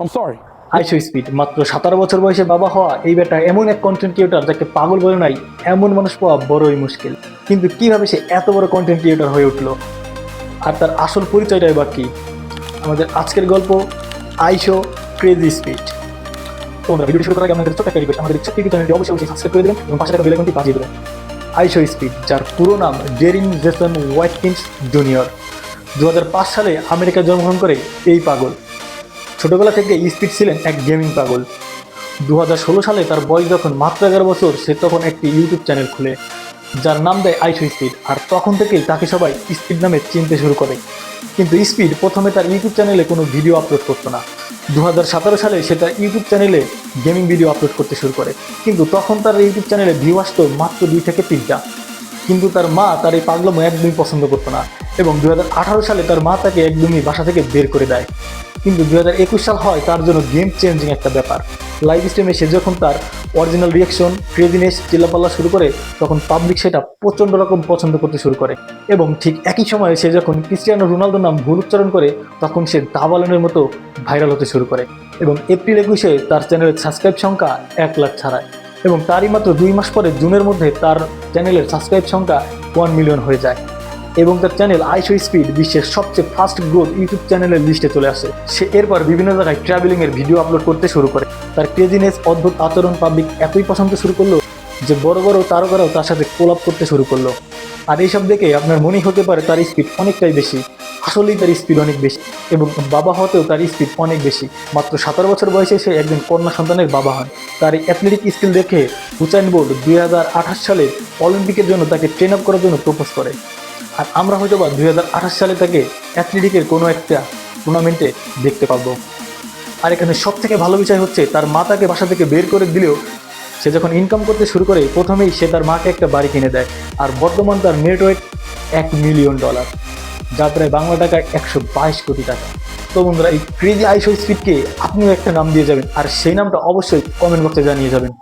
I'm sorry. আইশো speed, মাত্র সতেরো বছর বয়সে বাবা হওয়া এই বেটা এমন এক কন্টেন্ট ক্রিয়েটার যাকে পাগল বলে নাই, এমন মানুষ পাওয়া বড়ই মুশকিল। কিন্তু কীভাবে সে এত বড় কন্টেন্ট ক্রিয়েটার হয়ে উঠল? আর তার আসল পরিচয়টাই বা কি? আমাদের আজকের গল্প আইশো ক্রেজি স্পিড তোমরা ভিডিও শুরু করার আগে আমাদের ছোট্ট একটা আমাদের ছোট্ট চ্যানেলটি অবশ্যই অবশ্যই সাবস্ক্রাইব করে দেবেন এবং পাশে থাকা বেল আইকনটি বাজিয়ে দেবেন। আইশো স্পিড যার পুরো নাম ডেরিন জেসন ওয়াটকিন্স জুনিয়র দু হাজার পাঁচ সালে আমেরিকায় জন্মগ্রহণ করে এই পাগল। ছোটবেলা থেকে স্পিড ছিলেন এক গেমিং পাগল। দু হাজার ষোলো সালে তার বয়স যখন মাত্র এগারো বছর, সে তখন একটি ইউটিউব চ্যানেল খুলে, যার নাম দেয় আইশো স্পিড। আর তখন থেকেই তাকে সবাই স্পিড নামে চিনতে শুরু করে। কিন্তু স্পিড প্রথমে তার ইউটিউব চ্যানেলে কোনো ভিডিও আপলোড করতো না। দু হাজার সতেরো সালে সে তার ইউটিউব চ্যানেলে গেমিং ভিডিও আপলোড করতে শুরু করে। কিন্তু তখন তার ইউটিউব চ্যানেলে ভিউ আসতো মাত্র দুই থেকে তিনটা। কিন্তু তার মা তার এই পাগলামো একদমই পছন্দ করতো না। এবং দু হাজার আঠারো সালে তার মা তাকে একদমই বাসা থেকে বের করে দেয়। কিন্তু দু হাজার একুশ সাল হয়, তার জন্য গেম চেঞ্জিং একটা ব্যাপার। লাইভ স্ট্রিমে সে যখন তার অরিজিনাল রিয়াকশন ক্রেজিনেস চিল্লাপাল্লা শুরু করে, তখন পাবলিক সেটা প্রচণ্ড রকম পছন্দ করতে শুরু করে। এবং ঠিক একই সময়ে সে যখন ক্রিস্টিয়ানো রোনালদোর নাম ভুল উচ্চারণ করে, তখন সে দাবালনের মতো ভাইরাল হতে শুরু করে। এবং এপ্রিল একুশে তার চ্যানেলের সাবস্ক্রাইব সংখ্যা এক লাখ ছাড়ায়। এবং তারই মাত্র দুই মাস পরে জুনের মধ্যে তার চ্যানেলের সাবস্ক্রাইব সংখ্যা ওয়ান মিলিয়ন হয়ে যায়। এবং তার চ্যানেল আইশো স্পিড বিশ্বের সবচেয়ে ফাস্ট গ্রোথ ইউটিউব চ্যানেলের লিস্টে চলে আসে। সে এরপর বিভিন্ন জায়গায় ট্রাভেলিং এর ভিডিও আপলোড করতে শুরু করে। তার ক্রেজিনেস অদ্ভুত আচরণ পাবলিক এতই পছন্দ শুরু করল যে বড় বড় তারকারাও তার সাথে কোলাপ করতে শুরু করল। আর এইসব দেখে আপনার মনেই হতে পারে তার স্পিড অনেকটাই বেশি। আসলেই তার স্পিড অনেক বেশি এবং বাবা হতেও তার স্পিড অনেক বেশি। মাত্র সতেরো বছর বয়সে সে একজন কন্যা সন্তানের বাবা হন তার এই অ্যাথলেটিক স্কিল দেখে হুচাইন বোর্ড দুই হাজার আঠাশ সালে অলিম্পিকের জন্য তাকে ট্রেন আপ করার জন্য প্রপোজ করে। আর আমরা হয়তো বা দু হাজার আঠাশ সালে তাকে অ্যাথলেটিকের কোনো একটা টুর্নামেন্টে দেখতে পাবো। আর এখানে সব থেকে ভালো বিষয় হচ্ছে তার মা তাকে বাসা থেকে বের করে দিলেও সে যখন ইনকাম করতে শুরু করে, প্রথমেই সে তার মাকে একটা বাড়ি কিনে দেয় আর বর্তমান তার নেটওয়ার্ক এক মিলিয়ন ডলার যা প্রায় বাংলা টাকায় একশো বাইশ কোটি টাকা। তো বন্ধুরা, এই ক্রেজি আইসো স্পিডকে আপনিও একটা নাম দিয়ে যাবেন, আর সেই নামটা অবশ্যই কমেন্ট বক্সে জানিয়ে যাবেন।